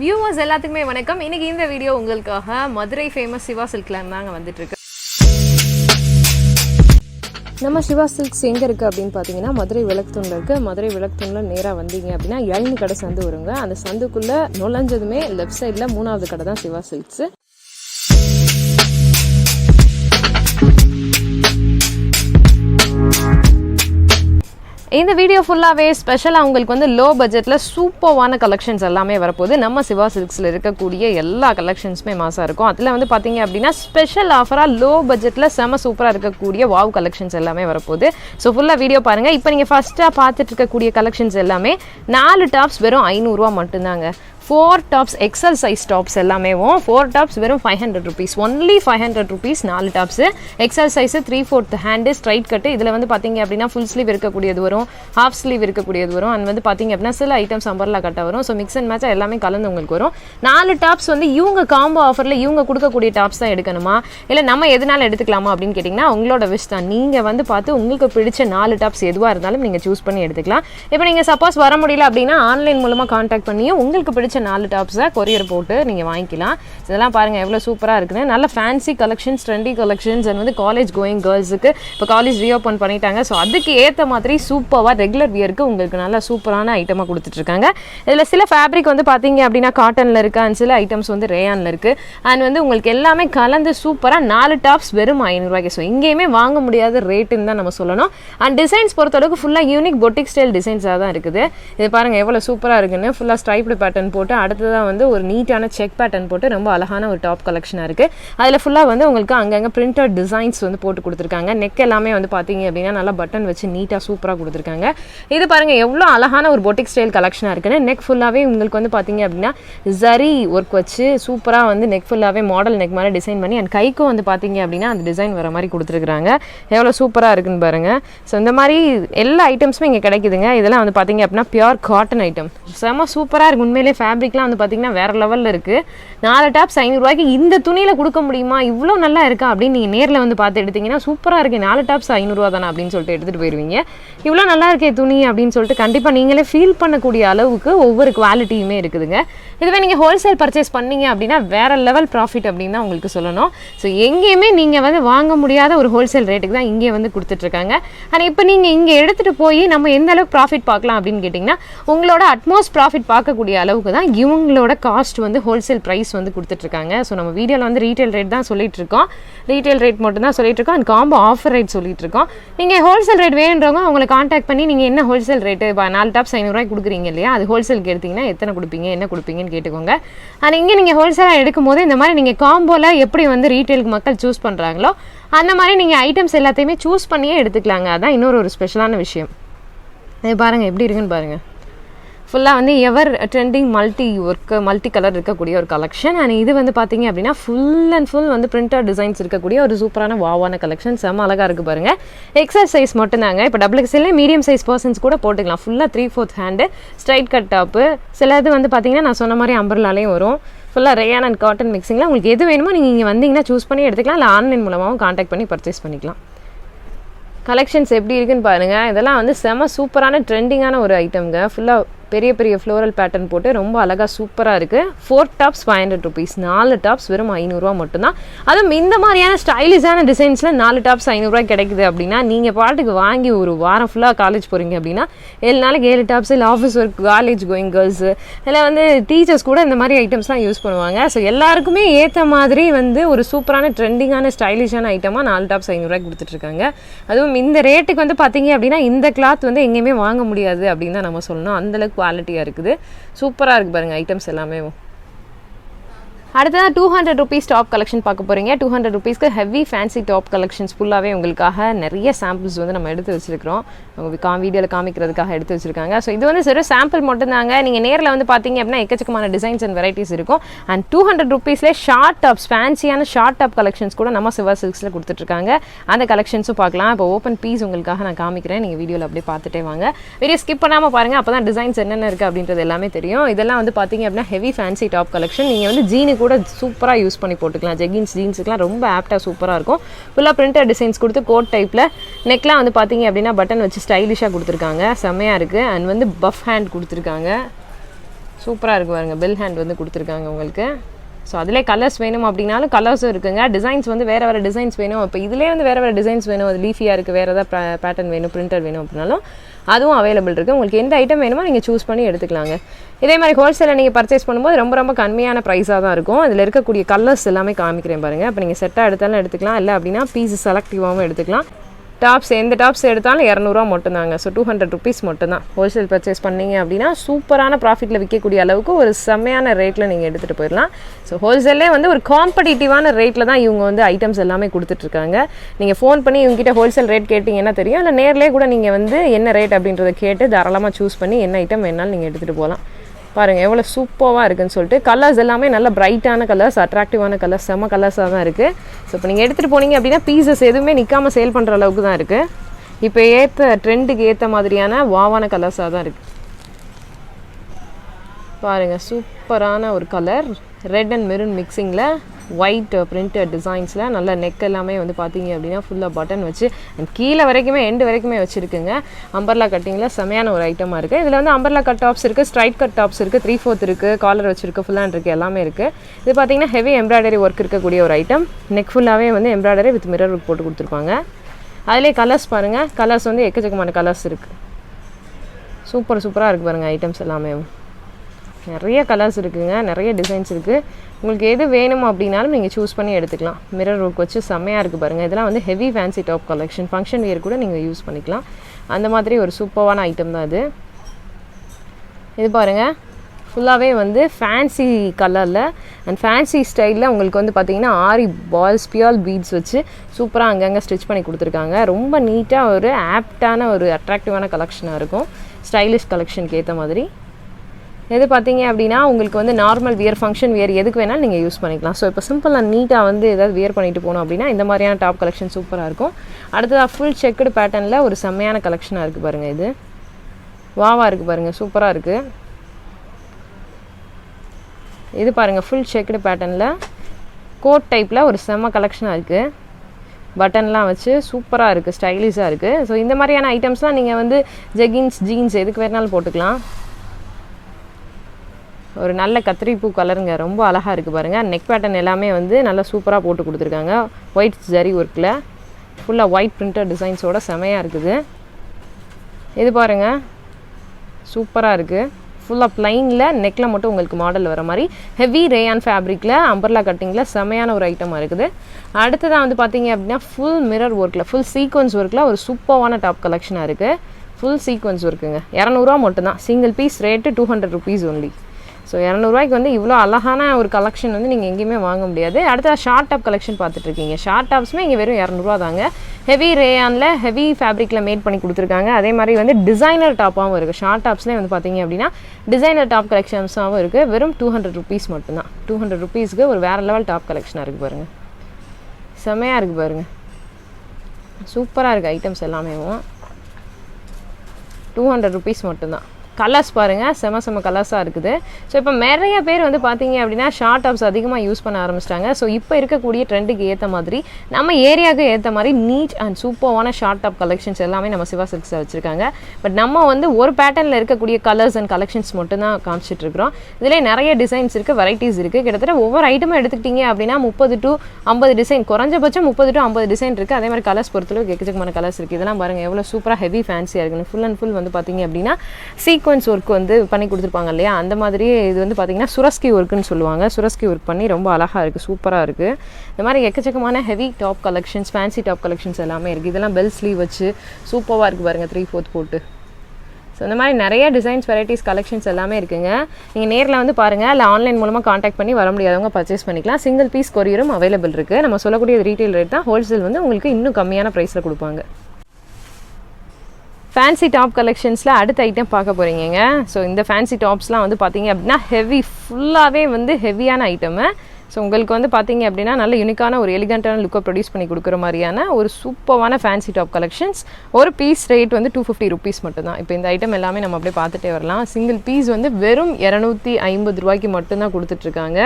Viewers எல்லாத்துக்குமே வணக்கம். இன்னைக்கு இந்த வீடியோ உங்களுக்காக மதுரை ஃபேமஸ் சிவா சில்க்லேருந்து தாங்க வந்துட்டு இருக்கு நம்ம சிவா சில்க்ஸ் எங்கே இருக்குது அப்படின்னு பார்த்தீங்கன்னா மதுரை விளக்குத்தூணில் இருக்குது மதுரை விளக்குத்தூணில் நேராக வந்தீங்க அப்படின்னா இளநி கடை சந்து வருங்க. அந்த சந்துக்குள்ளே நுழைஞ்சதுமே லெஃப்ட் சைடில் மூணாவது கடை தான் சிவா சில்க்ஸு இந்த வீடியோ ஃபுல்லாகவே ஸ்பெஷலாக உங்களுக்கு வந்து லோ பட்ஜெட்டில் சூப்பர்வான கலெக்ஷன்ஸ் எல்லாமே வரப்போகுது. நம்ம சிவா சில்க்ஸில் இருக்கக்கூடிய எல்லா கலெக்ஷன்ஸுமே மாசாக இருக்கும். அதில் வந்து பார்த்தீங்க அப்படின்னா ஸ்பெஷல் ஆஃபராக லோ பட்ஜெட்டில் செம சூப்பராக இருக்கக்கூடிய வாவ் கலெக்ஷன்ஸ் எல்லாமே வரப்போகுது. ஸோ ஃபுல்லாக வீடியோ பாருங்கள் இப்போ நீங்கள் ஃபஸ்ட்டாக பார்த்துட்டு இருக்கக்கூடிய கலெக்ஷன்ஸ் எல்லாமே நாலு டாப்ஸ் வெறும் ஐநூறுரூவா மட்டும்தாங்க. Four tops XL size tops எல்லாமேவும் four tops வெறும் five hundred rupees only five hundred rupees நாலு tops XL size three fourth hand straight cut இதில் வந்து பார்த்தீங்க அப்படின்னா ஃபுல் ஸ்லீவ் இருக்கக்கூடியது வரும். ஹாஃப் ஸ்லீவ் இருக்கக்கூடியது வரும். அண்ட் வந்து பார்த்தீங்க அப்படின்னா சில ஐட்டம்ஸ் அம்பர்லா கட்ட வரும். ஸோ மிக்ஸ் அண்ட் மேட்ச் எல்லாமே கலந்து உங்களுக்கு வரும். நாலு டாப்ஸ் வந்து இவங்க காம்போ ஆஃபரில் இவங்க கொடுக்கக்கூடிய டாப்ஸ் தான் எடுக்கணுமா? இல்லை நம்ம எதனால எடுத்துக்கலாமா அப்படின்னு கேட்டிங்கன்னா உங்களோட விஷ் தான். நீங்கள் வந்து பார்த்து உங்களுக்கு பிடிச்ச நாலு டாப்ஸ் எதுவாக இருந்தாலும் நீங்கள் சூஸ் பண்ணி எடுத்துக்கலாம். இப்போ நீங்கள் சப்போஸ் வர முடியல அப்படின்னா ஆன்லைன் மூலமாக காண்டாக்ட் பண்ணியும் உங்களுக்கு பிடிச்ச நாலு டாப்ஸை கொரியர் போட்டு நீங்கள் வாங்கிக்கலாம். இதெல்லாம் பாருங்கள் எவ்வளோ சூப்பராக இருக்குன்னு. நல்ல fancy collections trendy collections and வந்து காலேஜ் கோயிங் கேர்ள்ஸுக்கு இப்போ காலேஜ் ரீஓப்பன் பண்ணிட்டாங்க. ஸோ அதுக்கு ஏற்ற மாதிரி சூப்பராக ரெகுலர் வியருக்கு உங்களுக்கு நல்லா சூப்பரான ஐட்டமாக கொடுத்துட்ருக்காங்க. இதில் சில ஃபேப்ரிக் வந்து பார்த்தீங்க அப்படின்னா காட்டனில் இருக்குது அண்ட் சில ஐட்டம்ஸ் வந்து ரேயானில் இருக்குது அண்ட் வந்து உங்களுக்கு எல்லாமே கலந்து சூப்பராக நாலு டாப்ஸ் வெறும் ஐநூறுரூவாய்க்கு ஸோ எங்கேயுமே வாங்க முடியாத ரேட்டுன்னு தான் நம்ம சொல்லணும். அண்ட் டிசைன்ஸ் பொறுத்தளவுக்கு ஃபுல்லாக யூனிக் பொட்டிக் ஸ்டைல் டிசைன்ஸாக தான் இருக்குது. இது பாருங்கள் எவ்வளோ சூப்பராக இருக்குன்னு. ஃபுல்லாக ஸ்ட்ரைப்டு பேட்டர்ன் போட்டு அடுத்ததாக வந்து ஒரு நீட்டான செக் பேட்டர்ன் போட்டு ரொம்ப அழகான ஒரு டாப் கலெக்ஷனாக இருக்குது அதில் ஃபுல்லாக வந்து உங்களுக்கு அங்கங்கே பிரிண்டட் டிசைன்ஸ் வந்து போட்டு கொடுத்துருக்காங்க. நெக் எல்லாமே வந்து பார்த்தீங்க அப்படின்னா நல்லா பட்டன் வச்சு நீட்டாக சூப்பராக கொடுத்துருக்காங்க. இது பாருங்கள் எவ்வளோ அழகான ஒரு பொட்டிக் ஸ்டைல் கலெக்ஷனாக இருக்குன்னு. நெக் ஃபுல்லாகவே உங்களுக்கு வந்து பார்த்தீங்க அப்படின்னா ஜரி ஒர்க் வச்சு சூப்பராக வந்து நெக் ஃபுல்லாகவே மாடல் நெக் மாதிரி டிசைன் பண்ணி அண்ட் கைக்கும் வந்து பார்த்தீங்க அப்படின்னா அந்த டிசைன் வர மாதிரி கொடுத்துருக்குறாங்க. எவ்வளோ சூப்பராக இருக்குன்னு பாருங்கள் ஸோ இந்த மாதிரி எல்லா ஐட்டம்ஸுமே இங்கே கிடைக்குதுங்க. இதெல்லாம் வந்து பார்த்தீங்க அப்படின்னா பியூர் காட்டன் ஐட்டம் செம்ம சூப்பராக இருக்கு. உண்மையிலே ஃபேப்ரிக்லாம் வந்து பார்த்தீங்கன்னா வேறு லெவலில் இருக்குது நாலு டாப்ஸ் ஐநூறுரூவாய்க்கு இந்த துணியில் கொடுக்க முடியுமா? இவ்வளோ நல்லா இருக்கா? அப்படின்னு நீங்கள் நேரில் வந்து பார்த்து எடுத்தீங்கன்னா சூப்பராக இருக்கு. நாலு டாப்ஸ் ஐநூறுரூவா தானே அப்படின்னு சொல்லிட்டு எடுத்துகிட்டு போயிடுவீங்க இவ்வளோ நல்லா இருக்கே துணி அப்படின்னு சொல்லிட்டு கண்டிப்பாக நீங்களே ஃபீல் பண்ணக்கூடிய அளவுக்கு ஒவ்வொரு குவாலிட்டியுமே இருக்குதுங்க. இதுவே நீங்கள் ஹோல்சேல் பர்ச்சேஸ் பண்ணீங்க அப்படின்னா வேறு லெவல் ப்ராஃபிட் அப்படின்னு தான் உங்களுக்கு சொல்லணும். ஸோ எங்கேயுமே நீங்கள் வந்து வாங்க முடியாத ஒரு ஹோல்சேல் ரேட்டுக்கு தான் இங்கே வந்து கொடுத்துட்ருக்காங்க. ஆனால் இப்போ நீங்கள் இங்கே எடுத்துகிட்டு போய் நம்ம எந்த அளவுக்கு ப்ராஃபிட் பார்க்கலாம் அப்படின்னு கேட்டிங்கன்னா உங்களோட அட்மோஸ்ட் ப்ராஃபிட் பார்க்கக்கூடிய அளவுக்கு தான் இவங்களோட காஸ்ட் வந்து ஹோல்சேல் ப்ரைஸ் வந்து கொடுத்துட்ருக்காங்க. ஸோ நம்ம வீடியோவில் வந்து ரீட்டைல் ரேட் தான் சொல்லிட்டு இருக்கோம் ரீட்டைல் ரேட் மட்டும் தான் சொல்லிட்டு இருக்கோம் அண்ட் காம்போ ஆஃபர் ரேட் சொல்லிட்டு இருக்கோம் நீங்கள் ஹோல்சேல் ரேட் வேணுன்றவங்க அவங்களை காண்டாக்ட் பண்ணி நீங்கள் என்ன ஹோல்சேல் ரேட்டு இப்போ நாலு டாப்ஸ் ஐநூறுரூவாய்க்கு கொடுக்குறீங்க இல்லையா? அது ஹோல்சேலுக்கு எடுத்தீங்கன்னா எத்தனை கொடுப்பீங்க என்ன கொடுப்பீங்கன்னு கேட்டுக்கோங்க. ஆனால் இங்கே நீங்கள் ஹோல்சேலாக எடுக்கும்போது இந்த மாதிரி நீங்கள் காம்போவில் எப்படி வந்து ரீட்டைலுக்கு மக்கள் சூஸ் பண்ணுறாங்களோ அந்த மாதிரி நீங்கள் ஐட்டம்ஸ் எல்லாத்தையுமே சூஸ் பண்ணியே எடுத்துக்கலாங்க. அதான் இன்னொரு ஒரு ஸ்பெஷலான விஷயம். இது பாருங்கள் எப்படி இருக்குன்னு பாருங்கள் ஃபுல்லாக வந்து ever trending multi work multi colour இருக்கக்கூடிய ஒரு கலெக்ஷன் அண்ட் இது வந்து பார்த்தீங்க அப்படின்னா ஃபுல் அண்ட் ஃபுல் வந்து பிரிண்டட் டிசைன்ஸ் இருக்கக்கூடிய ஒரு சூப்பரான வாவான கலெக்ஷன் செம்ம அழகாக இருக்குது பாருங்கள் எக்ஸல் சைஸ் மட்டும்தாங்க. இப்போ டபுள் எக்ஸ்எல்லே மீடியம் சைஸ் பர்சன்ஸ் கூட போட்டுக்கலாம். ஃபுல்லாக three fourth hand straight cut top சில இது வந்து பார்த்தீங்கன்னா நான் சொன்ன மாதிரி அம்பர்லாலையும் வரும். ஃபுல்லாக ரேயான் அண்ட் காட்டன் மிக்சிங்கில் உங்களுக்கு எது வேணுமோ நீங்கள் இங்கே வந்தீங்கன்னா சூஸ் பண்ணி எடுத்துக்கலாம். இல்லை ஆன்லைன் மூலமாகவும் காண்டாக்ட் பண்ணி பர்ச்சேஸ் பண்ணிக்கலாம். கலெக்ஷன்ஸ் எப்படி இருக்குன்னு பாருங்கள் இதெல்லாம் வந்து செம சூப்பரான ட்ரெண்டிங்கான ஒரு ஐட்டம்ங்க ஃபுல்லாக பெரிய பெரிய ஃப்ளோரல் பேட்டர்ன் போட்டு ரொம்ப அழகாக சூப்பராக இருக்குது four tops five hundred rupees நாலு டாப்ஸ் வெறும் ஐநூறுரூவா மட்டும்தான். அதுவும் இந்த மாதிரியான ஸ்டைலிஷான டிசைன்ஸில் நாலு டாப்ஸ் ஐநூறுரூவா கிடைக்குது அப்படின்னா நீங்கள் பாட்டுக்கு வாங்கி ஒரு வாரம் ஃபுல்லாக காலேஜ் போகிறீங்க அப்படின்னா ஏழு நாளைக்கு ஏழு டாப்ஸ் இல்லை office work college going girls இல்லை வந்து டீச்சர்ஸ் கூட இந்த மாதிரி ஐட்டம்ஸ்லாம் யூஸ் பண்ணுவாங்க. ஸோ எல்லாருக்குமே ஏற்ற மாதிரி வந்து ஒரு சூப்பரான ட்ரெண்டிங்கான ஸ்டைலிஷான ஐட்டமாக நாலு டாப்ஸ் ஐநூறுரூவா கொடுத்துட்ருக்காங்க. அதுவும் இந்த ரேட்டுக்கு வந்து பார்த்தீங்க அப்படின்னா இந்த கிளாத் வந்து எங்கேயுமே வாங்க முடியாது அப்படின்னு தான் நம்ம சொல்லணும். அந்தளவுக்கு குவாலிட்டியாக இருக்குது. சூப்பராக இருக்குது பாருங்கள் ஐட்டம்ஸ் எல்லாமே. அடுத்ததான் two hundred rupees top collection பார்க்க போகிறீங்க டூ ஹண்ட்ரட் ருபீஸ்க்கு ஹெவி ஃபேன்சி டாப் கலெக்ஷன்ஸ் ஃபுல்லாகவே உங்களுக்காக நிறைய சாம்பிள்ஸ் வந்து நம்ம எடுத்து வச்சுருக்கிறோம். அவங்க கா வீடியோவில் காமிக்கிறதுக்காக எடுத்து வச்சுருக்காங்க. ஸோ இது வந்து சிறு சாம்பிள் மட்டும்தாங்க. நீங்கள் நேரில் வந்து பார்த்தீங்க அப்படின்னா எக்கச்சக்கமான டிசைன்ஸ் அண்ட் வெரைட்டிஸ் இருக்கும். அண்ட் டூ ஹண்ட்ரட் ருபீஸ்லேயே ஷார்ட் டாப்ஸ் ஃபேன்சியான ஷார்ட் டாப் கலெக்ஷன்ஸ் கூட நம்ம சிவா சில்க்ஸில் கொடுத்துட்ருக்காங்க. அந்த கலெக்ஷன்ஸும் பார்க்கலாம். இப்போ ஓப்பன் பீஸ் உங்களுக்காக நான் காமிக்கிறேன். நீங்கள் வீடியோவில் அப்படியே பார்த்துட்டே வாங்க. வீடியோ ஸ்கிப் பண்ணாமல் பாருங்கள் அப்போ தான் டிசைன்ஸ் என்னென்ன இருக்குது அப்படின்றது எல்லாமே தெரியும். இதெல்லாம் வந்து பார்த்தீங்க அப்படின்னா ஹெவி ஃபேன்சி டாப் கலெக்ஷன் நீங்கள் வந்து ஜீனு கூட கூட சூப்பராக யூஸ் பண்ணி போட்டுக்கலாம். ஜெகின்ஸ் ஜீன்ஸுக்குலாம் ரொம்ப ஆப்டாக சூப்பராக இருக்கும். ஃபுல்லாக பிரிண்டட் டிசைன்ஸ் கொடுத்து கோட் டைப்பில் நெக்லாம் வந்து பார்த்தீங்க அப்படின்னா பட்டன் வச்சு ஸ்டைலிஷாக கொடுத்துருக்காங்க. செம்மையாக இருக்குது அண்ட் வந்து பஃப் ஹேண்ட் கொடுத்துருக்காங்க. சூப்பராக இருக்கு பாருங்கள் பெல் ஹேண்ட் வந்து கொடுத்துருக்காங்க உங்களுக்கு. ஸோ அதிலே கலர்ஸ் வேணும் அப்படின்னாலும் கலர்ஸும் இருக்குங்க. டிசைன்ஸ் வந்து வேறு வேறு டிசைன்ஸ் வேணும். இப்போ இதுலேயே வந்து வேறு வேறு டிசைன்ஸ் வேணும். அது லீஃபியாக இருக்குது வேறு ஏதாவது பேட்டர்ன் வேணும் பிரிண்டர் வேணும் அப்படின்னாலும் அதுவும் அவைலபிள் இருக்குது உங்களுக்கு எந்த ஐட்டம் வேணுமோ நீங்கள் சூஸ் பண்ணி எடுத்துக்கலாங்க. இதே மாதிரி ஹோல்சேலில் நீங்கள் பர்ச்சேஸ் பண்ணும்போது ரொம்ப ரொம்ப கம்மியான ப்ரைஸாக தான் இருக்கும். அதில் இருக்கக்கூடிய கலர்ஸ் எல்லாமே காமிக்கிறேன் பாருங்கள் அப்போ நீங்கள் செட்டாக எடுத்தாலும் எடுத்துக்கலாம். இல்லை அப்படின்னா பீஸ் செலக்டிவாகவும் எடுத்துக்கலாம். டாப்ஸ் எந்த டாப்ஸ் எடுத்தாலும் இரநூறுவா மட்டும்தாங்க. ஸோ டூ ஹண்ட்ரட் ருபீஸ் மட்டும்தான். ஹோல்சேல் பர்ச்சேஸ் பண்ணீங்க அப்படின்னா சூப்பரான ப்ராஃபிட்டில் விற்கக்கூடிய அளவுக்கு ஒரு செம்மையான ரேட்டில் நீங்கள் எடுத்துகிட்டு போயிடலாம். ஸோ ஹோல்சேல்லே வந்து ஒரு காம்படிட்டிவான ரேட்டில் தான் இவங்க வந்து ஐட்டம்ஸ் எல்லாமே கொடுத்துட்ருக்காங்க. நீங்கள் ஃபோன் பண்ணி இவங்ககிட்ட ஹோல்சேல் ரேட் கேட்டிங்கன்னா தெரியும். இல்லை நேர்லேயே கூட நீங்கள் வந்து என்ன ரேட் அப்படின்றத கேட்டு தாராளமாக சூஸ் பண்ணி என்ன ஐட்டம் வேணாலும் நீங்கள் எடுத்துகிட்டு போகலாம். பாருங்கள் எவ்வளோ சூப்பராக இருக்குன்னு சொல்லிட்டு கலர்ஸ் எல்லாமே நல்ல பிரைட்டான கலர்ஸ் அட்ராக்டிவான கலர்ஸ் செம்ம கலர்ஸாக தான் இருக்குது ஸோ இப்போ நீங்கள் எடுத்துகிட்டு போனீங்க அப்படின்னா பீசஸ் எதுவுமே நிற்காமல் சேல் பண்ணுற அளவுக்கு தான் இருக்குது இப்போ ஏற்ற ட்ரெண்டுக்கு ஏற்ற மாதிரியான வாவான கலர்ஸாக தான் இருக்குது பாருங்கள் சூப்பரான ஒரு கலர் ரெட் அண்ட் மெரூன் மிக்சிங்கில் ஒயிட் பிரிண்டட் டிசைன்ஸில் நல்ல நெக் எல்லாமே வந்து பார்த்தீங்க அப்படின்னா ஃபுல்லாக பட்டன் வச்சு அண்ட் கீழே வரைக்குமே எண்டு வரைக்குமே வச்சுருக்குங்க. அம்பர்லா கட்டிங்கில் செமையான ஒரு ஐட்டமாக இருக்குது இதில் வந்து அம்பர்லா கட் டாப்ஸ் இருக்குது ஸ்ட்ரைட் கட் டாப்ஸ் இருக்குது த்ரீ ஃபோர்த் இருக்குது காலர் வச்சுருக்கு ஃபுல் ஹேண்ட் இருக்குது எல்லாமே இருக்குது இது பார்த்தீங்கன்னா ஹெவி எம்ப்ராய்டரி ஒர்க் இருக்கக்கூடிய ஒரு ஐட்டம் நெக் ஃபுல்லாகவே வந்து எம்ப்ராய்டரி வித் மிரர் ஒர்க் போட்டு கொடுத்துருப்பாங்க. அதிலே கலர்ஸ் பாருங்கள் கலர்ஸ் வந்து எக்கச்சக்கமான கலர்ஸ் இருக்குது சூப்பர் சூப்பராக இருக்குது பாருங்கள் ஐட்டம்ஸ் எல்லாமே. நிறைய கலர்ஸ் இருக்குங்க. நிறைய டிசைன்ஸ் இருக்குது உங்களுக்கு எது வேணும் அப்படின்னாலும் நீங்கள் சூஸ் பண்ணி எடுத்துக்கலாம். மிரர் ஒர்க் வச்சு செம்மையாக இருக்குது பாருங்கள் இதெல்லாம் வந்து heavy fancy top collection function wear கூட நீங்கள் யூஸ் பண்ணிக்கலாம். அந்த மாதிரி ஒரு சூப்பரான ஐட்டம் தான் அது. இது பாருங்கள் ஃபுல்லாகவே வந்து ஃபேன்சி கலரில் அண்ட் ஃபேன்சி ஸ்டைலில் உங்களுக்கு வந்து பார்த்திங்கன்னா ஆரி பால்ஸ் பியால் பீட்ஸ் வச்சு சூப்பராக அங்கங்கே ஸ்டிச் பண்ணி கொடுத்துருக்காங்க. ரொம்ப நீட்டாக ஒரு ஆப்டான ஒரு அட்ராக்டிவான கலெக்ஷனாக இருக்கும். ஸ்டைலிஷ் கலெக்ஷனுக்கு ஏற்ற மாதிரி. எது பார்த்தீங்க அப்படின்னா உங்களுக்கு வந்து நார்மல் வியர் ஃபங்க்ஷன் வியர் எதுக்கு வேணாலும் நீங்கள் யூஸ் பண்ணிக்கலாம். ஸோ இப்போ சிம்பிளாக நீட்டாக வந்து ஏதாவது வியர் பண்ணிட்டு போகணும் அப்படின்னா இந்த மாதிரியான டாப் கலெக்ஷன் சூப்பராக இருக்கும். அடுத்ததாக ஃபுல் செக்குடு பேட்டர்னில் ஒரு செம்மையான கலெக்ஷனாக இருக்குது பாருங்கள் இது. வாவா இருக்குது பாருங்கள் சூப்பராக இருக்குது இது பாருங்கள் ஃபுல் செக்குடு பேட்டர்னில் கோட் டைப்பில் ஒரு செம்ம கலெக்ஷனாக இருக்குது பட்டன்லாம் வச்சு சூப்பராக இருக்குது ஸ்டைலிஷாக இருக்குது ஸோ இந்த மாதிரியான ஐட்டம்ஸ்லாம் நீங்கள் வந்து ஜெகின்ஸ் ஜீன்ஸ் எதுக்கு வேணாலும் போட்டுக்கலாம். ஒரு நல்ல கத்திரிப்பூ கலருங்க ரொம்ப அழகாக இருக்குது பாருங்கள் நெக் பேட்டர்ன் எல்லாமே வந்து நல்லா சூப்பராக போட்டு கொடுத்துருக்காங்க. ஒயிட் ஜரி ஒர்க்கில் ஃபுல்லாக ஒயிட் பிரிண்டட் டிசைன்ஸோட செமையாக இருக்குது. இது பாருங்கள் சூப்பராக இருக்குது ஃபுல்லாக ப்ளைனில் நெக்கில் மட்டும் உங்களுக்கு மாடல் வர மாதிரி. ஹெவி ரேயான் ஃபேப்ரிக்கில் அம்பர்லா கட்டிங்கில் செமையான ஒரு ஐட்டமாக இருக்குது. அடுத்ததாக வந்து பார்த்தீங்க அப்படின்னா ஃபுல் மிரர் ஒர்க்கில் ஃபுல் சீக்வன்ஸ் ஒர்க்கில் ஒரு சூப்பரான டாப் கலெக்ஷனாக இருக்குது ஃபுல் சீக்வன்ஸ் ஒர்க்குங்க இரநூறுவா மட்டும்தான். Single piece rate two hundred rupees only so இரநூறுவாய்க்கு வந்து இவ்வளோ அழகான ஒரு கலெக்ஷன் வந்து நீங்கள் எங்கேயுமே வாங்க முடியாது. அடுத்த ஷார்ட் டாப் கலெக்ஷன் பார்த்துட்டு இருக்கீங்க. ஷார்ட் டாப்ஸுமே இங்கே வெறும் இரநூறுவா தாங்க. ஹெவி ரேயானில் ஹெவி ஃபேப்ரிக்கில் மேட் பண்ணி கொடுத்துருக்காங்க. அதே மாதிரி வந்து டிசைனர் டாப்பாகவும் இருக்குது ஷார்ட் டாப்ஸ்லேயே வந்து பார்த்தீங்க அப்படின்னா டிசைனர் டாப் கலெக்ஷன்ஸாகவும் இருக்குது வெறும் டூ ஹண்ட்ரட் ருபீஸ் மட்டும்தான். டூ ஹண்ட்ரட் ருபீஸ்க்கு ஒரு வேறு லெவல் டாப் கலெக்ஷனாக இருக்குது பாருங்கள் செமையாக இருக்குது பாருங்கள் சூப்பராக இருக்குது ஐட்டம்ஸ் எல்லாமேவும். டூ ஹண்ட்ரட் ருபீஸ் மட்டும்தான். கலர்ஸ் பாருங்கள் செம செம கலர்ஸாக இருக்குது. ஸோ இப்போ நிறைய பேர் வந்து பார்த்தீங்க அப்படின்னா ஷார்ட் டாப்ஸ் அதிகமாக யூஸ் பண்ண ஆரம்பிச்சிட்டாங்க. ஸோ இப்போ இருக்கக்கூடிய ட்ரெண்டுக்கு ஏற்ற மாதிரி நம்ம ஏரியாவுக்கு ஏற்ற மாதிரி நீட் அண்ட் சூப்பரான ஷார்ட் டாப் கலெக்ஷன்ஸ் எல்லாமே நம்ம சிவா சில்க்ஸில் வச்சுருக்காங்க. பட் நம்ம வந்து ஒரு பேட்டர்னில் இருக்கக்கூடிய கலர்ஸ் அண்ட் கலெக்ஷன்ஸ் மட்டும் தான் காமிச்சிட்டு இருக்கிறோம். இதில் நிறைய டிசைன்ஸ் இருக்குது வெரைட்டிஸ் இருக்குது கிட்டத்தட்ட ஒவ்வொரு ஐட்டமும் எடுத்துக்கிட்டீங்க அப்படின்னா முப்பது டு ஐம்பது டிசைன் குறைஞ்சபட்சம் முப்பது டு ஐம்பது டிசைன் இருக்குது அதே மாதிரி கலர்ஸ் பொறுத்தளவுக்கு எக்கச்சக்கமான கலர்ஸ் இருக்குது இதெல்லாம் பாருங்கள் எவ்வளோ சூப்பராக ஹெவி ஃபேன்சியாக இருக்குன்னு ஃபுல் அண்ட் ஃபுல் வந்து பார்த்தீங்க அப்படின்னா சீக் சீக்வன்ஸ் ஒர்க் வந்து பண்ணி கொடுத்துருப்பாங்க இல்லையா? அந்த மாதிரி இது வந்து பார்த்திங்கன்னா சுரஸ்கி ஒர்க்குன்னு சொல்லுவாங்க. சுரஸ்கி ஒர்க் பண்ணி ரொம்ப அழகாக இருக்குது சூப்பராக இருக்குது இந்த மாதிரி எக்கச்சக்கமான heavy top collections fancy top collections எல்லாமே இருக்குது இதெல்லாம் பெல் ஸ்லீவ் வச்சு சூப்பராக இருக்குது பாருங்கள் த்ரீ ஃபோர்த் போட்டு. ஸோ இந்த மாதிரி நிறைய டிசைன்ஸ் வெரைட்டிஸ் கலெக்ஷன்ஸ் எல்லாமே இருக்குங்க. நீங்கள் நேரில் வந்து பாருங்கள் இல்லை ஆன்லைன் மூலமாக காண்டாக்ட் பண்ணி வர முடியாதவங்க பர்ச்சேஸ் பண்ணிக்கலாம். சிங்கிள் பீஸ் கொரியரும் அவைலபிள் இருக்குது நம்ம சொல்லக்கூடிய ரீட்டைல் ரேட் தான் ஹோல்சேல் வந்து உங்களுக்கு இன்னும் கம்மியான ப்ரைஸில் கொடுப்பாங்க. ஃபேன்சி டாப் கலெக்ஷன்ஸில் அடுத்த ஐட்டம் பார்க்க போகிறீங்க ஸோ இந்த ஃபேன்சி டாப்ஸ்லாம் வந்து பார்த்தீங்க அப்படின்னா ஹெவி ஃபுல்லாகவே வந்து ஹெவியான ஐட்டமு ஸோ உங்களுக்கு வந்து பார்த்தீங்க அப்படின்னா நல்ல யூனிக்கான ஒரு எலிகண்ட்டான லுக்கை ப்ரொடியூஸ் பண்ணி கொடுக்குற மாதிரியான ஒரு சூப்பரான ஃபேன்சி டாப் கலெக்ஷன்ஸ் ஒரு பீஸ் ரேட் வந்து டூ ஃபிஃப்டி ருபீஸ் மட்டும்தான். இப்போ இந்த ஐட்டம் எல்லாமே நம்ம அப்படியே பார்த்துட்டே வரலாம். சிங்கிள் பீஸ் வந்து வெறும் இரநூத்தி ஐம்பது ரூபாய்க்கு மட்டும்தான் கொடுத்துட்ருக்காங்க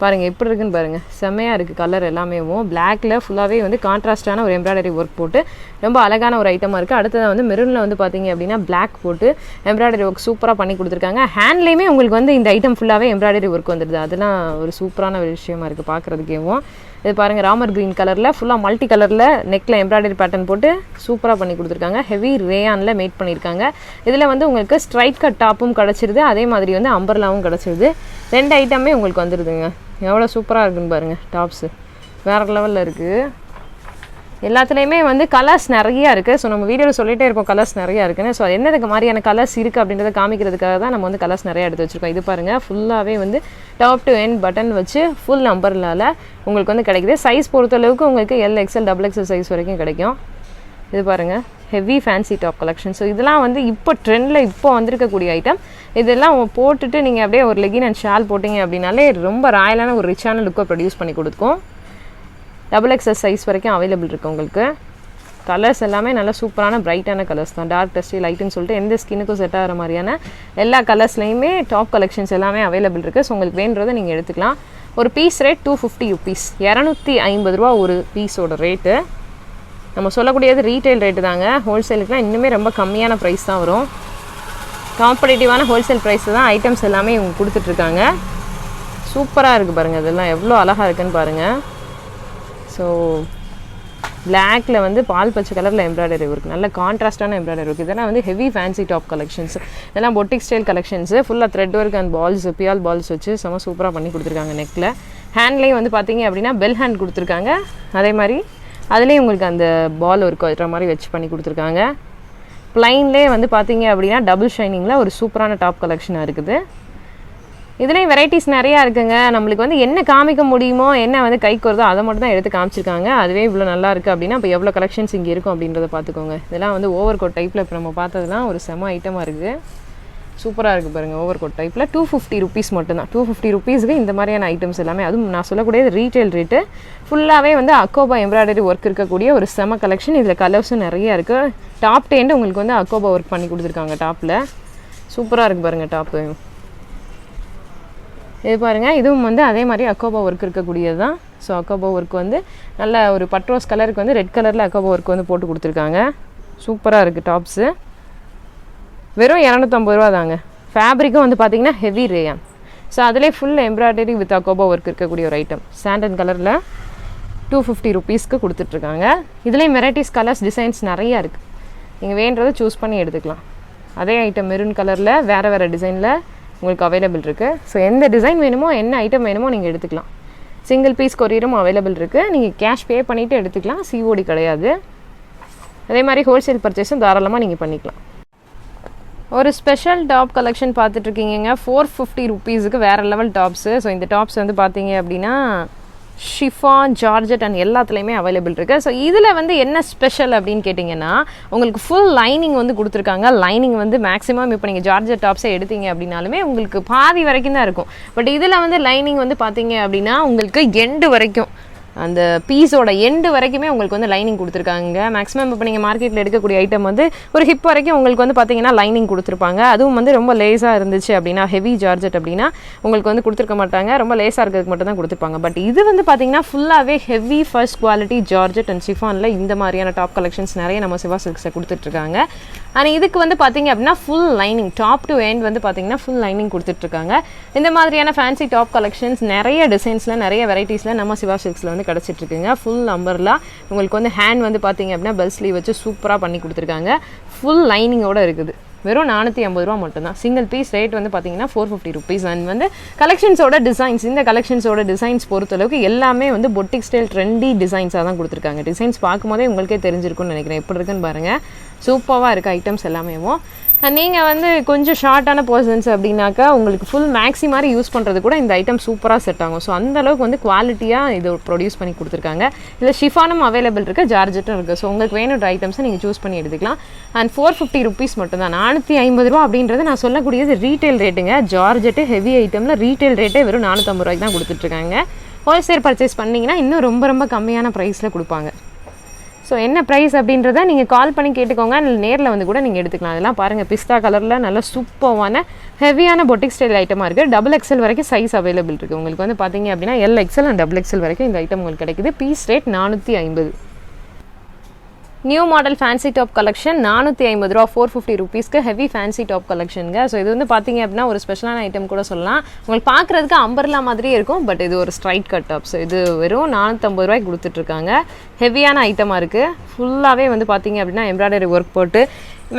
பாருங்கள் எப்படி இருக்குன்னு பாருங்கள் செம்மையாக இருக்குது கலர் எல்லாமேவும் பிளாக்ல ஃபுல்லாகவே வந்து கான்ட்ராஸ்டான ஒரு எம்ப்ராய்டரி ஒர்க் போட்டு ரொம்ப அழகான ஒரு ஐட்டமாக இருக்குது அடுத்ததாக வந்து மெரூனில் வந்து பார்த்தீங்க அப்படின்னா பிளாக் போட்டு எம்ப்ராய்டரி ஒர்க் சூப்பராக பண்ணி கொடுத்துருக்காங்க. ஹேண்ட்லேயுமே உங்களுக்கு வந்து இந்த ஐட்டம் ஃபுல்லாகவே எம்ப்ராய்டரி ஒர்க் வந்துடுது. அதெல்லாம் ஒரு சூப்பரான ஒரு விஷயமா இருக்குது பார்க்குறதுக்கேவும் இது பாருங்கள் ராமர் க்ரீன் கலரில் ஃபுல்லாக மல்டி கலரில் நெக்கில் எம்ப்ராய்டரி பேட்டர்ன் போட்டு சூப்பராக பண்ணி கொடுத்துருக்காங்க. ஹெவி ரேயானில் மேட் பண்ணியிருக்காங்க இதில் வந்து உங்களுக்கு ஸ்ட்ரைட் கட் டாப்பும் கிடச்சிருது. அதே மாதிரி வந்து அம்பர்லாவும் கிடச்சிருது. ரெண்டு ஐட்டமே உங்களுக்கு வந்துடுதுங்க எவ்வளோ சூப்பராக இருக்குன்னு பாருங்கள் டாப்ஸு வேறு லெவலில் இருக்குது எல்லாத்துலேயுமே வந்து கலர்ஸ் நிறையா இருக்குது ஸோ நம்ம வீடியோவில் சொல்லிகிட்டே இருப்போம் கலர்ஸ் நிறையா இருக்குன்னு. ஸோ என்னதுக்கு மாதிரியான கலர்ஸ் இருக்குது அப்படின்றத காமிக்கிறதுக்காக தான் நம்ம வந்து கலர்ஸ் நிறையா எடுத்து வச்சுருக்கோம். இது பாருங்கள் ஃபுல்லாகவே வந்து டாப் டு எண்ட் பட்டன் வச்சு ஃபுல் நம்பர்லால் உங்களுக்கு வந்து கிடைக்குது. சைஸ் பொறுத்தளவுக்கு உங்களுக்கு L XL double XL size வரைக்கும் கிடைக்கும். இது பாருங்கள் heavy fancy top collection so இதெல்லாம் வந்து இப்போ ட்ரெண்டில் இப்போ வந்திருக்கக்கூடிய ஐட்டம் இதெல்லாம் போட்டுட்டு நீங்கள் அப்படியே ஒரு லெகின் அண்ட் ஷால் போட்டிங்க அப்படின்னாலே ரொம்ப ராயலான ஒரு ரிச்சான லுக்கை ப்ரொடியூஸ் பண்ணி கொடுக்கும். டபுள் எக்ஸஸ் சைஸ் வரைக்கும் அவைலபிள் இருக்குது உங்களுக்கு. கலர்ஸ் எல்லாமே நல்ல சூப்பரான பிரைட்டான கலர்ஸ் தான். டார்க் டஸ்டி லைட்டுன்னு சொல்லிட்டு எந்த ஸ்கின்னுக்கும் செட் ஆகிற மாதிரியான எல்லா கலர்ஸ்லையுமே டாப் கலெக்ஷன்ஸ் எல்லாமே அவைலபிள் இருக்குது ஸோ உங்களுக்கு வேணுறதை நீங்கள் எடுத்துக்கலாம். ஒரு piece rate two fifty rupees இரநூத்தி ஐம்பது ரூபா ஒரு பீஸோட ரேட்டு நம்ம சொல்லக்கூடியது ரீட்டைல் ரேட்டு தாங்க. ஹோல்சேலுக்குலாம் இன்னுமே ரொம்ப கம்மியான ப்ரைஸ் தான் வரும். காம்படேட்டிவான ஹோல்சேல் ப்ரைஸ் தான் ஐட்டம்ஸ் எல்லாமே இவங்க கொடுத்துட்ருக்காங்க சூப்பராக இருக்குது பாருங்கள் இதெல்லாம் எவ்வளோ அழகாக இருக்குன்னு பாருங்கள் ஸோ பிளாக்ல வந்து பால் பச்சை கலரில் எம்ப்ராய்டரி இருக்குது நல்ல கான்ட்ராஸ்டான எம்ப்ராய்டரி இருக்குது இதெல்லாம் வந்து ஹெவி ஃபேன்சி டாப் கலெக்ஷன்ஸ் இதெல்லாம் பொட்டிக் ஸ்டைல் கலெக்ஷன்ஸு ஃபுல்லாக த்ரெட் ஒர்க் அண்ட் பால்ஸ் பியால் பால்ஸ் வச்சு செம சூப்பராக பண்ணி கொடுத்துருக்காங்க நெக்கில் ஹேண்ட்லேயும் வந்து பார்த்தீங்க அப்படின்னா பெல் ஹேண்ட் கொடுத்துருக்காங்க. அதே மாதிரி அதுலேயும் உங்களுக்கு அந்த பால் ஒர்க் வர மாதிரி வச்சு பண்ணி கொடுத்துருக்காங்க. ப்ளைன்லேயே வந்து பார்த்தீங்க அப்படின்னா டபுள் ஷைனிங்கில் ஒரு சூப்பரான டாப் கலெக்ஷனாக இருக்குது. இதுலேயும் வெரைட்டிஸ் நிறையா இருக்குங்க. நம்மளுக்கு வந்து என்ன காமிக்க முடியுமோ என்ன வந்து கைக்கு வருதோ அதை மட்டும் தான் எடுத்து காமிச்சிருக்காங்க. அதுவே இவ்வளோ நல்லா இருக்குது அப்படின்னா இப்போ எவ்வளோ கலெக்ஷன்ஸ் இங்கே இருக்கும் அப்படின்றத பார்த்துக்கோங்க இதெல்லாம் வந்து ஓவர் கோட் டைப்பில் இப்போ நம்ம பார்த்ததுலாம் ஒரு செம ஐட்டமாக இருக்குது சூப்பராக இருக்குது பாருங்கள் ஓவர் கோட் டைப்பில் டூ ஃபிஃப்டி ருபீஸ் மட்டும்தான் டூ ஃபிஃப்டி ருபீஸுக்கு இந்த மாதிரியான ஐட்டம்ஸ் எல்லாமே. அதுவும் நான் சொல்லக்கூடியது ரீட்டைல் ரேட்டு ஃபுல்லாகவே வந்து அக்கோபா எம்ப்ராய்டரி ஒர்க் இருக்கக்கூடிய ஒரு செம கலெக்ஷன் இதில் கலர்ஸும் நிறையா இருக்குது டாப் டென்ட் உங்களுக்கு வந்து அக்கோபா ஒர்க் பண்ணி கொடுத்துருக்காங்க டாப்பில் சூப்பராக இருக்குது பாருங்கள் டாப்பு இது பாருங்கள் இதுவும் வந்து அதே மாதிரி அக்கோபா ஒர்க் இருக்கக்கூடியது தான் ஸோ அக்கோபா ஒர்க் வந்து நல்ல ஒரு பட்ரோஸ் கலருக்கு வந்து ரெட் கலரில் அக்கோபா ஒர்க் வந்து போட்டு கொடுத்துருக்காங்க. சூப்பராக இருக்குது டாப்ஸு வெறும் இரநூத்தம்பது ரூபா தாங்க. ஃபேப்ரிக்கும் வந்து பார்த்தீங்கன்னா ஹெவி ரேயான் ஸோ அதிலே ஃபுல் எம்ப்ராய்டரி வித் அக்கோபா ஒர்க் இருக்கக்கூடிய ஒரு ஐட்டம் சாண்டன் கலரில் டூ ஃபிஃப்டி ருபீஸ்க்கு கொடுத்துட்ருக்காங்க. இதுலேயும் வெரைட்டிஸ் கலர்ஸ் டிசைன்ஸ் நிறையா இருக்குது நீங்கள் வேண்டதை சூஸ் பண்ணி எடுத்துக்கலாம். அதே ஐட்டம் மெரூன் கலரில் வேறு வேறு டிசைனில் உங்களுக்கு அவைலபிள் இருக்குது ஸோ எந்த டிசைன் வேணுமோ என்ன ஐட்டம் வேணுமோ நீங்கள் எடுத்துக்கலாம். சிங்கிள் பீஸ் கொரியரும் அவைலபிள் இருக்குது நீங்கள் கேஷ் பே பண்ணிவிட்டு எடுத்துக்கலாம். சிஓடி கிடையாது. அதே மாதிரி ஹோல்சேல் பர்ச்சேஸும் தாராளமாக நீங்கள் பண்ணிக்கலாம். ஒரு ஸ்பெஷல் டாப் கலெக்ஷன் பார்த்துட்ருக்கீங்க ஃபோர் ஃபிஃப்டி ருப்பீஸுக்கு வேறு லெவல் டாப்ஸு ஸோ இந்த டாப்ஸ் வந்து பார்த்தீங்க அப்படின்னா ஷிஃபான் ஜார்ஜெட் அண்ட் எல்லாத்துலேயுமே அவைலபிள் இருக்குது ஸோ இதில் வந்து என்ன ஸ்பெஷல் அப்படின்னு கேட்டிங்கன்னா உங்களுக்கு ஃபுல் லைனிங் வந்து கொடுத்துருக்காங்க. லைனிங் வந்து மேக்ஸிமம் இப்போ நீங்கள் ஜார்ஜெட் டாப்ஸே எடுத்தீங்க அப்படின்னாலுமே உங்களுக்கு பாதி வரைக்கும் தான் இருக்கும். பட் இதில் வந்து லைனிங் வந்து பார்த்தீங்க அப்படின்னா உங்களுக்கு எண்டு வரைக்கும் அந்த பீஸோட எண்டு வரைக்குமே உங்களுக்கு வந்து லைனிங் கொடுத்துருக்காங்க. மேக்ஸிமம் இப்போ நீங்கள் மார்க்கெட்டில் எடுக்கக்கூடிய ஐட்டம் வந்து ஒரு ஹிப் வரைக்கும் உங்களுக்கு வந்து பார்த்தீங்கன்னா லைனிங் கொடுத்துருப்பாங்க. அதுவும் வந்து ரொம்ப லேஸாக இருந்துச்சு அப்படின்னா ஹெவி ஜார்ஜெட் அப்படின்னா உங்களுக்கு வந்து கொடுத்துருக்க மாட்டாங்க. ரொம்ப லேஸாக இருக்கிறதுக்கு மட்டும் தான் கொடுத்துருப்பாங்க. பட் இது வந்து பார்த்தீங்கன்னா ஃபுல்லாகவே heavy first quality georgette and சிஃபானில் இந்த மாதிரியான டாப் கலெக்ஷன்ஸ் நிறைய நம்ம சிவா சில்க்ஸை கொடுத்துட்ருக்காங்க அண்ட் இதுக்கு வந்து பார்த்தீங்க அப்படின்னா full lining top to end வந்து பார்த்தீங்கன்னா ஃபுல் லைனிங் கொடுத்துட்ருக்காங்க. இந்த மாதிரியான ஃபேன்சி டாப் கலெக்ஷன்ஸ் நிறைய டிசைன்ஸில் நிறைய வெரைட்டிஸில் நம்ம சிவா சில்க்ஸில் வந்து கிடச்சிட்ருக்குங்க. ஃபுல் அம்பர்லா உங்களுக்கு வந்து ஹேண்ட் வந்து பார்த்தீங்க அப்படின்னா பெல் ஸ்லீவ் வச்சு சூப்பராக பண்ணி கொடுத்துருக்காங்க. ஃபுல் லைனிங்கோட இருக்குது. வெறும் நானூற்றி ஐம்பது ரூபா மட்டும்தான். சிங்கிள் பீஸ் ரேட் வந்து பார்த்தீங்கன்னா ஃபோர் ஃபிஃப்டி ருபீஸ் அண்ட் வந்து கலெக்ஷன்ஸோட டிசைன்ஸ் இந்த கலெக்ஷன்ஸோட டிசைன்ஸ் பொறுத்தளவுக்கு எல்லாமே வந்து பொட்டிக் ஸ்டைல் ட்ரெண்டி டிசைன்ஸாக தான் கொடுத்துருக்காங்க. டிசைன்ஸ் பார்க்கும்போதே உங்களுக்கே தெரிஞ்சிருக்கும்னு நினைக்கிறேன். எப்படி இருக்குன்னு பாருங்கள் சூப்பராக இருக்குது ஐட்டம்ஸ் எல்லாமேவும் நீங்கள் வந்து கொஞ்சம் ஷார்ட்டான பர்சன்ஸ் அப்படின்னாக்கா உங்களுக்கு ஃபுல் மேக்ஸி மாதிரி யூஸ் பண்ணுறது கூட இந்த ஐட்டம் சூப்பராக செட் ஆகும். ஸோ அந்தளவுக்கு வந்து குவாலிட்டியாக இது ப்ரொடியூஸ் பண்ணி கொடுத்துருக்காங்க. இதில் ஷிஃபானும் அவைலபிள் இருக்குது ஜார்ஜெட்டும் இருக்குது ஸோ உங்களுக்கு வேணுன்ற ஐட்டம்ஸை நீங்கள் சூஸ் பண்ணி எடுத்துக்கலாம். அண்ட் ஃபோர் ஃபிஃப்டி ருபீஸ் மட்டும்தான். நானூற்றி ஐம்பது ரூபா அப்படின்றது நான் சொல்லக்கூடியது ரீட்டைல் ரேட்டுங்க ஜார்ஜெட்டு ஹெவி ஐட்டமில் ரீட்டைல் ரேட்டே வெறும் நானூற்றம்பது ரூபாய்க்கு தான் கொடுத்துட்ருக்காங்க ஹோல்சேல் பர்ச்சேஸ் பண்ணிங்கன்னா இன்னும் ரொம்ப ரொம்ப கம்மியான ப்ரைஸில் கொடுப்பாங்க. ஸோ என்ன ப்ரைஸ் அப்படின்றத நீங்கள் கால் பண்ணி கேட்டுக்கோங்க. நேரில் வந்து கூட நீங்கள் எடுத்துக்கலாம். அதெல்லாம் பாருங்கள் பிஸ்தா கலரில் நல்ல சூப்பர்வான ஹெவியான பொட்டிக் ஸ்டைல் ஐட்டமாக இருக்குது டபுள் எக்ஸல் வரைக்கும் சைஸ் அவைலபிள் இருக்குது உங்களுக்கு வந்து பார்த்தீங்க அப்படின்னா L XL and double XL வரைக்கும் இந்த ஐட்டம் உங்களுக்கு கிடைக்குது. பீஸ் ரேட் நானூற்றி ஐம்பது. New model fancy top collection நானூற்றி ஐம்பது ரூபா ஃபோர் ஃபிஃப்டி ருபீஸ்க்கு ஹெவி ஃபேன்சி டாப் கலெக்ஷனுங்க ஸோ இது வந்து பார்த்தீங்க அப்படின்னா ஒரு ஸ்பெஷலான ஐட்டம் கூட சொல்லலாம். உங்களுக்கு பார்க்குறதுக்கு அம்பர்லா மாதிரியே இருக்கும் பட் இது ஒரு ஸ்ட்ரைட் கட் டாப் ஸோ இது வெறும் நானூற்றம்பது ரூபாய்க்கு கொடுத்துட்ருக்காங்க. ஹெவியான ஐட்டமாக இருக்குது ஃபுல்லாகவே வந்து பார்த்தீங்க அப்படின்னா எம்ப்ராய்டரி ஒர்க் போட்டு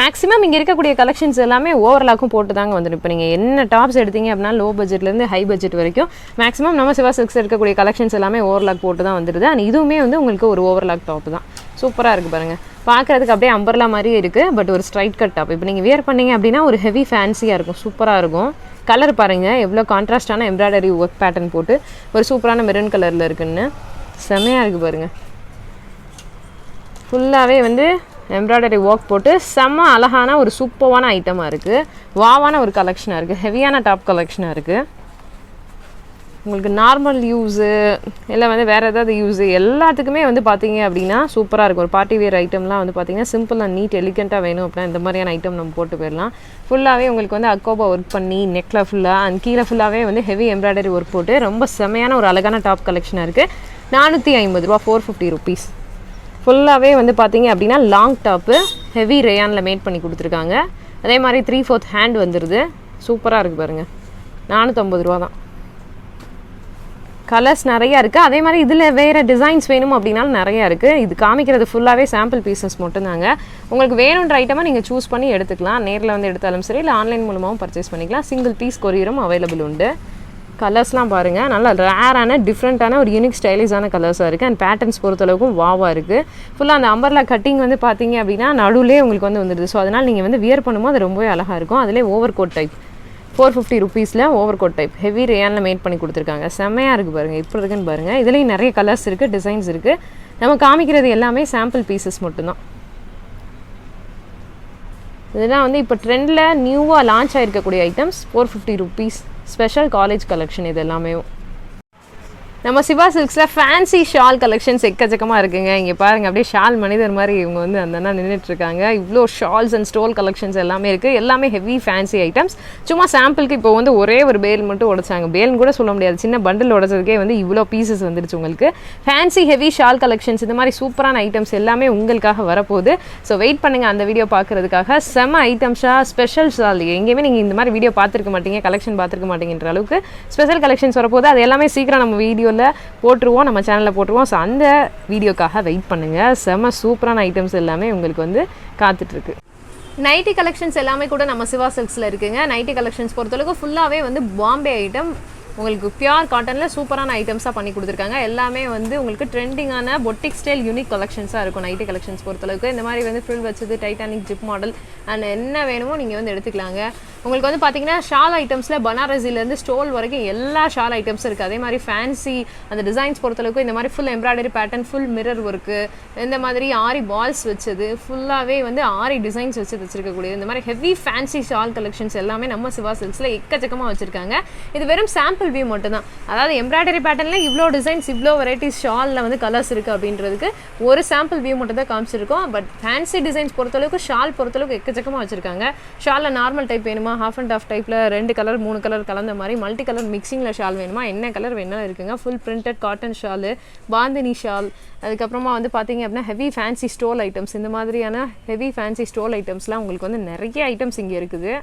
மேக்ஸிமம் இங்கே இருக்கக்கூடிய கலெக்ஷன்ஸ் எல்லாமே ஓவர்லாக்கும் போட்டு தாங்க வந்துடும் இப்போ நீங்கள் என்ன டாப்ஸ் எடுத்தீங்க அப்படின்னா லோ பட்ஜெட்லேருந்து ஹை பட்ஜெட் வரைக்கும் மேக்ஸிமம் நம்ம சிவா சிக்ஸ் இருக்கக்கூடிய கலெக்ஷன்ஸ் எல்லாமே ஓவர்லாக் போட்டு தான் வந்துடுது அண்ட் இதுவுமே வந்து உங்களுக்கு ஒரு ஓவர்லாக் டாப் தான். சூப்பராக இருக்குது பாருங்கள் பார்க்குறதுக்கு அப்படியே அம்பர்லா மாதிரியே இருக்குது பட் ஒரு ஸ்ட்ரைட் கட் டாப் இப்போ நீங்கள் வியர் பண்ணீங்க அப்படின்னா ஒரு ஹெவி ஃபேன்சியாக இருக்கும். சூப்பராக இருக்கும். கலர் பாருங்கள் எவ்வளோ கான்ட்ராஸ்டான எம்ப்ராய்டரி ஒர்க் பேட்டர்ன் போட்டு ஒரு சூப்பரான மெரூன் கலரில் இருக்குன்னு. செமையாக இருக்குது பாருங்கள் ஃபுல்லாகவே வந்து எம்ப்ராய்டரி ஒர்க் போட்டு செம்ம அழகான ஒரு சூப்பரான ஐட்டமாக இருக்குது வாவான ஒரு கலெக்ஷனாக இருக்குது ஹெவியான டாப் கலெக்ஷனாக இருக்குது உங்களுக்கு நார்மல் யூஸு இல்லை வந்து வேறு ஏதாவது யூஸு எல்லாத்துக்குமே வந்து பார்த்தீங்க அப்படின்னா சூப்பராக இருக்கும். ஒரு பார்ட்டி வேர் ஐட்டம்லாம் வந்து பார்த்தீங்கன்னா சிம்பிள் அண்ட் நீட் எலிகெண்ட்டாக வேணும் அப்படின்னா இந்த மாதிரியான ஐட்டம் நம்ம போட்டு போயிடலாம். ஃபுல்லாகவே உங்களுக்கு வந்து அக்கோபா ஒர்க் பண்ணி நெக்கில் ஃபுல்லாக அண்ட் கீழே ஃபுல்லாகவே வந்து ஹெவி எம்ப்ராய்டரி ஒர்க் போட்டு ரொம்ப செமையான ஒரு அழகான டாப் கலெக்ஷனாக இருக்குது நானூற்றி ஐம்பது ரூபா ஃபோர் ஃபிஃப்டி ருபீஸ் ஃபுல்லாகவே வந்து பார்த்தீங்க அப்படின்னா லாங் டாப்பு ஹெவி ரேயானில் மேட் பண்ணி கொடுத்துருக்காங்க. அதே மாதிரி த்ரீ ஃபோர்த் ஹேண்ட் வந்துடுது சூப்பராக இருக்குது பாருங்கள் நானூற்றம்பது ரூபா தான். கலர்ஸ் நிறையா இருக்குது அதே மாதிரி இதில் வேறு டிசைன்ஸ் வேணும் அப்படின்னாலும் நிறையா இருக்குது இது காமிக்கிறது ஃபுல்லாகவே சாம்பிள் பீசஸ் மட்டும்தாங்க. உங்களுக்கு வேணுன்ற ஐட்டமாக நீங்கள் சூஸ் பண்ணி எடுத்துக்கலாம். நேரில் வந்து எடுத்தாலும் சரி இல்லை ஆன்லைன் மூலமாகவும் பர்ச்சேஸ் பண்ணிக்கலாம். சிங்கிள் பீஸ் கொரியரும் அவைலபிள் உண்டு. கலர்ஸ்லாம் பாருங்கள் நல்லா ரேரான டிஃப்ரெண்ட்டான ஒரு யூனிக் ஸ்டைலிஷான கலர்ஸாக இருக்குது அண்ட் பேட்டர்ன்ஸ் பொறுத்தளவுக்கும் வாவாக இருக்குது ஃபுல்லாக அந்த அம்பர்லா கட்டிங் வந்து பார்த்தீங்க அப்படின்னா நடுவுலேயே உங்களுக்கு வந்து வந்துடுது ஸோ அதனால் நீங்கள் வந்து வியர் பண்ணும்போது அது ரொம்பவே அழகாக இருக்கும். அதிலே over coat type four fifty ருபீஸில் ஓவர் கோட் டைப் ஹெவி ரேயானில் மேட் பண்ணி கொடுத்துருக்காங்க. செம்மையாக இருக்குது பாருங்கள் இப்போ இருக்குன்னு பாருங்கள் இதுலேயும் நிறைய கலர்ஸ் இருக்குது டிசைன்ஸ் இருக்குது நம்ம காமிக்கிறது எல்லாமே சாம்பிள் பீசஸ் மட்டும்தான். இதெல்லாம் வந்து இப்போ ட்ரெண்டில் நியூவாக launch ஆகிருக்கக்கூடிய items four fifty rupees special college collection இது எல்லாமே. நம்ம சிவா சில்க்ஸில் ஃபேன்சி ஷால் கலெக்ஷன்ஸ் எக்கச்சக்கமாக இருக்குங்க. இங்கே பாருங்கள் அப்படியே ஷால் மனிதர் மாதிரி இவங்க வந்து அந்த அண்ணா நின்றுட்டுருக்காங்க இவ்வளோ ஷால்ஸ் அண்ட் ஸ்டோல் கலெக்ஷன்ஸ் எல்லாமே இருக்குது எல்லாமே ஹெவி ஃபேன்சி ஐட்டம்ஸ் சும்மா சாம்பிளுக்கு இப்போ வந்து ஒரே ஒரு பேல் மட்டும் உடைச்சாங்க. பேல்னு கூட சொல்ல முடியாது. சின்ன பண்டில் உடைச்சதுக்கே வந்து இவ்வளோ பீசஸ் வந்துருச்சு உங்களுக்கு. ஃபேன்சி ஹெவி ஷால் கலெக்ஷன்ஸ் இந்த மாதிரி சூப்பரான ஐட்டம்ஸ் எல்லாமே உங்களுக்காக வரப்போகுது. ஸோ வெயிட் பண்ணுங்கள் அந்த வீடியோ பார்க்குறதுக்காக செம ஐட்டம்ஸாக ஸ்பெஷல் ஷால் எங்கேயுமே நீங்கள் இந்த மாதிரி வீடியோ பார்த்துருக்க மாட்டீங்க கலெக்ஷன் பார்த்துருக்க மாட்டீங்கன்ற அளவுக்கு ஸ்பெஷல் கலெக்ஷன்ஸ் வரப்போகுது. அது எல்லாமே சீக்கிரம் நம்ம வீடியோ வீடியோவில் போட்டுருவோம் நம்ம சேனலில் போட்டுருவோம். ஸோ அந்த வீடியோக்காக வெயிட் பண்ணுங்கள் செம சூப்பரான ஐட்டம்ஸ் எல்லாமே உங்களுக்கு வந்து காத்துட்ருக்கு. நைட்டி கலெக்ஷன்ஸ் எல்லாமே கூட நம்ம சிவா சில்க்ஸில் இருக்குங்க. நைட்டி கலெக்ஷன்ஸ் பொறுத்தளவுக்கு ஃபுல்லாகவே வந்து பாம்பே ஐட்டம் உங்களுக்கு பியூர் காட்டனில் சூப்பரான ஐட்டம்ஸாக பண்ணி கொடுத்துருக்காங்க. எல்லாமே வந்து உங்களுக்கு ட்ரெண்டிங்கான பொட்டிக் ஸ்டைல் யூனிக் கலெக்ஷன்ஸாக இருக்கும் நைட்டி கலெக்ஷன்ஸ் பொறுத்தளவுக்கு. இந்த மாதிரி வந்து ஃபில் வச்சது டைட்டானிக் ஜிப் மாடல் அண்ட் என்ன வேணுமோ நீங்கள் வந்து எடுத்துக்கலாங்க. உங்களுக்கு வந்து பார்த்தீங்கன்னா ஷால் ஐட்டம்ஸில் பனாரசிலேருந்து ஸ்டோல் வரைக்கும் எல்லா ஷால் ஐட்டம்ஸும் இருக்குது அதே மாதிரி ஃபேன்சி அந்த டிசைன்ஸ் பொறுத்தளவுக்கு இந்த மாதிரி full embroidery pattern full mirror work இந்த மாதிரி ஆரி பால்ஸ் வச்சது ஃபுல்லாகவே வந்து ஆரி டிசைன்ஸ் வச்சு வச்சிருக்கக்கூடியது இந்த மாதிரி ஹெவி ஃபேன்சி ஷால் கலெக்ஷன்ஸ் எல்லாமே நம்ம சிவா சில்க்ஸில் எக்கச்சக்கமாக வச்சுருக்காங்க. இது வெறும் சாம்பிள் வியூ மட்டும்தான். அதாவது எம்ப்ராய்டரி பேட்டர்னில் இவ்வளோ டிசைன்ஸ் இவ்வளோ வெரைட்டிஸ் ஷாலில் வந்து கலர்ஸ் இருக்குது அப்படின்றதுக்கு ஒரு சாம்பிள் வியூ மட்டும் தான் காமிச்சிருக்கோம். பட் ஃபேன்சி டிசைன்ஸ் பொறுத்தளவுக்கு ஷால் பொறுத்தளவுக்கு எக்கச்சக்கமாக வச்சுருக்காங்க. ஷாலில் நார்மல் டைப் வேணுமா? ஹாஃப் அண்ட் ஆஃப் டைப்பில் ரெண்டு கலர் மூணு கலர் கலந்த மாதிரி மல்டி கலர் மிக்சிங்கில் ஷால் வேணுமா? என்ன கலர் வேணாலும் இருக்குங்க. Full printed cotton shawl bandhani shawl அதுக்கப்புறமா வந்து பார்த்தீங்க அப்படின்னா ஹெவி ஃபேன்சி ஸ்டோல் ஐட்டம்ஸ் இந்த மாதிரியான ஹெவி ஃபேன்சி ஸ்டோல் ஐட்டம்ஸ்லாம் உங்களுக்கு வந்து நிறைய ஐட்டம்ஸ் இங்கே இருக்குது.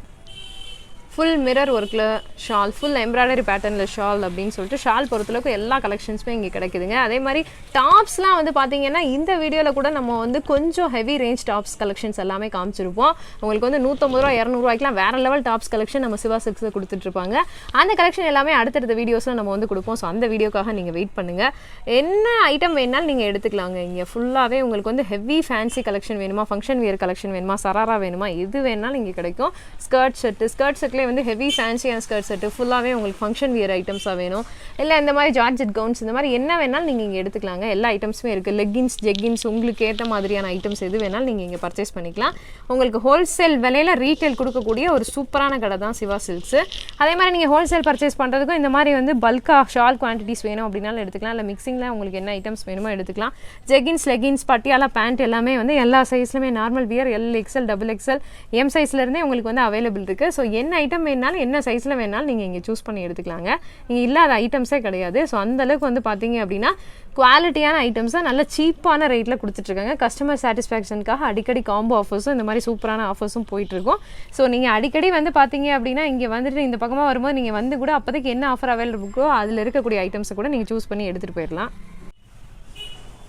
ஃபுல் மிரர் ஒர்க்கில் ஷால் ஃபுல் எம்ப்ராய்டரி பேட்டர்னில் ஷால் அப்படின்னு சொல்லிட்டு ஷால் பொறுத்தளவுக்கு எல்லா கலெக்ஷன்ஸுமே இங்கே கிடைக்குதுங்க. அதே மாதிரி டாப்ஸ்லாம் வந்து பார்த்தீங்கன்னா இந்த வீடியோவில் கூட நம்ம வந்து கொஞ்சம் ஹெவி ரேஞ்ச் டாப்ஸ் கலெக்ஷன்ஸ் எல்லாமே காமிச்சிருப்போம். உங்களுக்கு வந்து நூற்றம்பது ரூபா இரநூறுவாய்க்குலாம் வேறு லெவல் டாப்ஸ் கலெக்ஷன் நம்ம சிவா சிக்ஸில் கொடுத்துட்ருப்பாங்க. அந்த கலெக்ஷன் எல்லாமே அடுத்தடுத்த வீடியோஸில் நம்ம வந்து கொடுப்போம். ஸோ அந்த வீடியோக்காக நீங்கள் வெயிட் பண்ணுங்கள் என்ன ஐட்டம் வேணாலும் நீங்கள் எடுத்துக்கலாங்க. இங்கே ஃபுல்லாகவே உங்களுக்கு வந்து ஹெவி ஃபேன்சி கலெக்ஷன் வேணுமா? ஃபங்க்ஷன் வியர் கலெக்ஷன் வேணுமா? சராரா வேணுமா? எது வேணாலும் இங்கே கிடைக்கும். ஸ்கர்ட் செட்டு ஸ்கர்ட் ஷர்ட்லேயே மாதிரி வந்து ஹெவி ஃபேன்சியான ஸ்கர்ட் செட்டு ஃபுல்லாகவே உங்களுக்கு ஃபங்க்ஷன் வியர் ஐட்டம்ஸாக வேணும். இல்லை இந்த மாதிரி ஜார்ஜெட் கவுன்ஸ் இந்த மாதிரி என்ன வேணாலும் நீங்கள் இங்கே எடுத்துக்கலாங்க. எல்லா ஐட்டம்ஸுமே இருக்குது லெக்கின்ஸ் ஜெக்கின்ஸ் உங்களுக்கு ஏற்ற மாதிரியான ஐட்டம்ஸ் எது வேணாலும் நீங்கள் இங்கே பர்ச்சேஸ் பண்ணிக்கலாம். உங்களுக்கு ஹோல்சேல் விலையில் ரீட்டைல் கொடுக்கக்கூடிய ஒரு சூப்பரான கடை தான் சிவா சில்க்ஸு அதே மாதிரி நீங்கள் ஹோல்சேல் பர்ச்சேஸ் பண்ணுறதுக்கும் இந்த மாதிரி வந்து பல்காக ஷால் குவான்டிட்டிஸ் வேணும் அப்படின்னாலும் எடுத்துக்கலாம். இல்லை மிக்சிங்கில் உங்களுக்கு என்ன ஐட்டம்ஸ் வேணுமோ எடுத்துக்கலாம். ஜெகின்ஸ் லெகின்ஸ் பட்டியாலா பேண்ட் எல்லாமே வந்து எல்லா சைஸ்லையுமே normal wear L XL double XL M சைஸ்லேருந்தே உங்களுக்கு வந்து அவைலபிள் இருக்குது ஸோ என்ன ஐட்டம் வேணாலும் என்ன சைஸில் வேணாலும் நீங்கள் இங்கே சூஸ் பண்ணி எடுத்துக்கலாங்க. இங்கே இல்லாத ஐட்டம்ஸே கிடையாது. ஸோ அந்தளவுக்கு வந்து பார்த்தீங்க அப்படின்னா குவாலிட்டியான ஐட்டம்ஸை நல்ல சீப்பான ரேட்டில் கொடுத்துட்ருக்காங்க கஸ்டமர் சாட்டிஸ்ஃபேக்ஷனுக்காக அடிக்கடி காம்போ ஆஃபர்ஸும் இந்த மாதிரி சூப்பரான ஆஃபர்ஸும் போயிட்டுருக்கும் ஸோ நீங்கள் அடிக்கடி வந்து பார்த்தீங்க அப்படின்னா இங்கே வந்துட்டு இந்த பக்கமாக வரும்போது நீங்கள் வந்து கூட அப்போதைக்கு என்ன ஆஃபர் அவைலபிள் இருக்கோ அதில் இருக்கக்கூடிய ஐட்டம்ஸை கூட நீங்கள் சூஸ் பண்ணி எடுத்துகிட்டு போயிடலாம்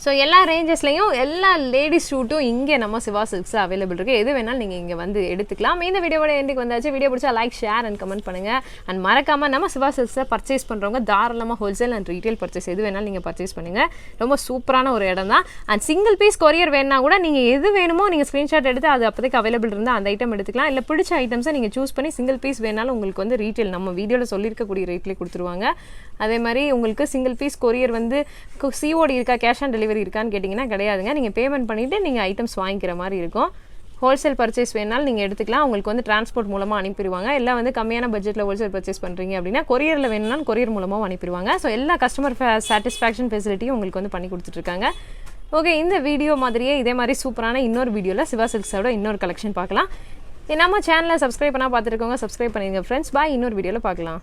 ஸோ எல்லா ரேஞ்சஸ்லையும் எல்லா லேடிஸ் ஷூட்டும் இங்கே நம்ம சிவா சில்க்ஸில் அவைலபிள் இருக்குது எது வேணாலும் நீங்கள் இங்கே வந்து எடுத்துக்கலாம். இந்த வீடியோட எண்டுக்கு வந்தாச்சு. வீடியோ பிடிச்சா லைக் ஷேர் அண்ட் கமெண்ட் பண்ணுங்கள் அண்ட் மறக்காமல் நம்ம சிவா சில்க்ஸில் பர்ச்சேஸ் பண்ணுறவங்க தாராளமாக ஹோல்சேல் அண்ட் ரீட்டைல் பர்ச்சேஸ் எது வேணாலும் நீங்கள் பர்ச்சேஸ் பண்ணுங்கள் ரொம்ப சூப்பரான ஒரு இடம் தான். அண்ட் சிங்கிள் பீஸ் கொரியர் வேணா கூட நீங்கள் எது வேணுமோ நீங்கள் ஸ்க்ரீன்ஷாட் எடுத்து அது அப்போதைக்கு அவைலபிள் இருந்தால் அந்த ஐட்டம் எடுத்துக்கலாம். இல்லை பிடிச்ச ஐட்டம்ஸை நீங்கள் சூஸ் பண்ணி சிங்கிள் பீஸ் வேணாலும் உங்களுக்கு வந்து ரீட்டைல் நம்ம வீடியோவில் சொல்லியிருக்கக்கூடிய ரேட்லேயே கொடுத்துருவாங்க. அதே மாதிரி உங்களுக்கு சிங்கிள் பீஸ் கொரியர் வந்து சிஓடி இருக்கா கேஷ் ஆன் டெலிவரி டெலிவரி இருக்கான்னு கேட்டிங்கன்னா கிடையாதுங்க. நீங்கள் பேமெண்ட் பண்ணிவிட்டு நீங்கள் ஐட்டம்ஸ் வாங்கிக்கிற மாதிரி இருக்கும். ஹோல்சேல் பர்ச்சேஸ் வேணாலும் நீங்கள் எடுத்துக்கலாம். உங்களுக்கு வந்து டிரான்ஸ்போர்ட் மூலமாக அனுப்பிடுவாங்க. எல்லாம் வந்து கம்மியான பட்ஜெட்டில் ஹோல்சேல் பர்ச்சேஸ் பண்ணுறீங்க அப்படின்னா கொரியரில் வேணும்னாலும் கொரியர் மூலமாக அனுப்பிடுவாங்க. ஸோ எல்லா கஸ்டமர் சாட்டிஸ்ஃபேக்ஷன் ஃபெசிலிட்டியும் உங்களுக்கு வந்து பண்ணி கொடுத்துட்ருக்காங்க. ஓகே இந்த வீடியோ மாதிரியே இதே மாதிரி சூப்பரான இன்னொரு வீடியோவில் சிவா சில்க்ஸோட இன்னொரு கலெக்ஷன் பார்க்கலாம். நம்ம சேனலை சப்ஸ்கிரைப் பண்ணால் பார்த்துருக்கோங்க. சப்ஸ்கிரைப் பண்ணிடுங்க ஃப்ரெண்ட்ஸ் பாய் இன்னொரு வீடியோவில் பார்க்கலாம்.